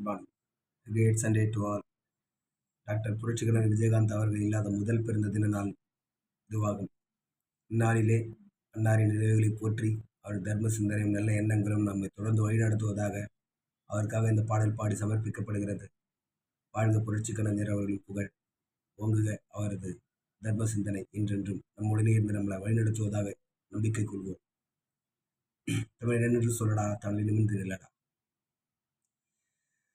Good morning great Sunday to all doctor புரட்சிகரன் Vijayakanth அவர்கள் இல்லாத முதல் பிறந்த தின நாள் இதுவாகும். இந்நாளிலே அன்னாரின் நினைவுகளை போற்றி அவர் தர்ம சிந்தனையும் நல்ல எண்ணங்களும் நம்மை தொடர்ந்து வழிநடத்துவதாக அவருக்காக இந்த பாடல் பாடி சமர்ப்பிக்கப்படுகிறது. வாழ்க புரட்சி கலைஞர் அவர்களின் புகழ். ஓங்குக அவரது தர்ம சிந்தனை என்றென்றும் நம்முடனே இருந்து நம்மளை வழிநடத்துவதாக நம்பிக்கை கொள்வோம். தமிழ் என்று சொல்லடா தமிழ் நிமிர்ந்து நில்லடா.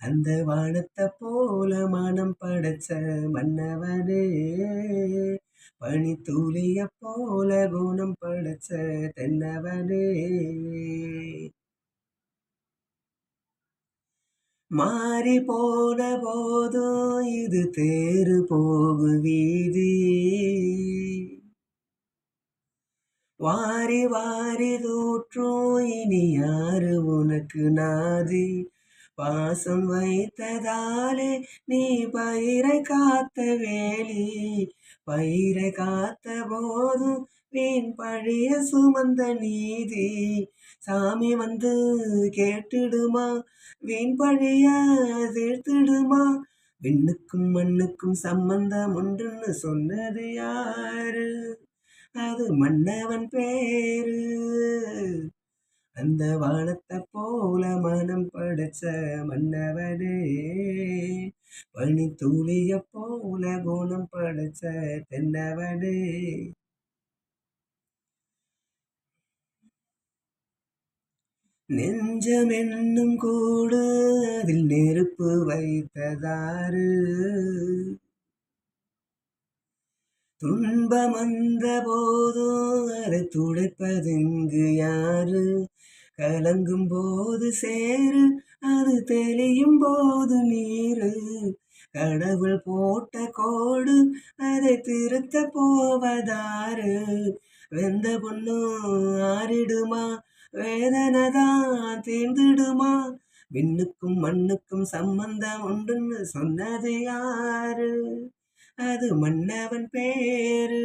அந்த வானத்தை போல மனம் படைச்ச மன்னவனே. பனி தூளிய போல குணம் படைச்ச தென்னவனே. மாறி போன போதும் இது தேறு போகு வீதி. வாரி வாரி தூற்றும் இனி யாரு உனக்கு நாதி? பாசம் வைத்ததாலே நீ பயிரை காத்த வேலி. பயிரை காத்த போதும் வீண் பழைய சுமந்த நீதி. சாமி வந்து கேட்டுடுமா? வீண் பழைய தீர்த்திடுமா? விண்ணுக்கும் மண்ணுக்கும் சம்பந்தம் ஒன்றுன்னு சொன்னது யாரு? அது மன்னவன் பேரு. அந்த வானத்தை போல மனம் படைச்ச மன்னவனே. பனி தூளிய போல குணம் படைச்ச தென்னவனே. நெஞ்சம் என்னும் கூடு அதில் நெருப்பு வைத்ததாறு. துன்பம் வந்த போதும் அதை துடைப்பதெங்கு யாரு? கலங்கும் போது சேரு அது தெளியும் போது நீரு. கடவுள் போட்ட கோடு அதை திருத்த போவதாறு. வெந்த பொண்ணு ஆறிடுமா? வேதனை தான் தீர்ந்துடுமா? விண்ணுக்கும் மண்ணுக்கும் சம்பந்தம் உண்டுன்னு சொன்னது யாரு? அது மன்னவன் பேரு.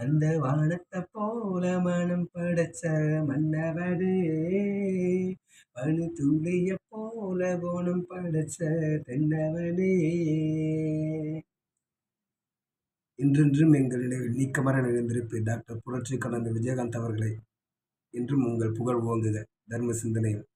அந்த வானத்தை போல மனம் படைச்ச மன்னவரே பனி துளிய போல குணம் படைச்ச தென்னவனே. இன்றென்றும் எங்கள் நினைவில் நீக்கமர நினைந்திருப்பேன் டாக்டர் புரட்சி கலந்த விஜயகாந்த் அவர்களை. என்றும் உங்கள் புகழ் ஓங்குக. தர்ம சிந்தனையும்.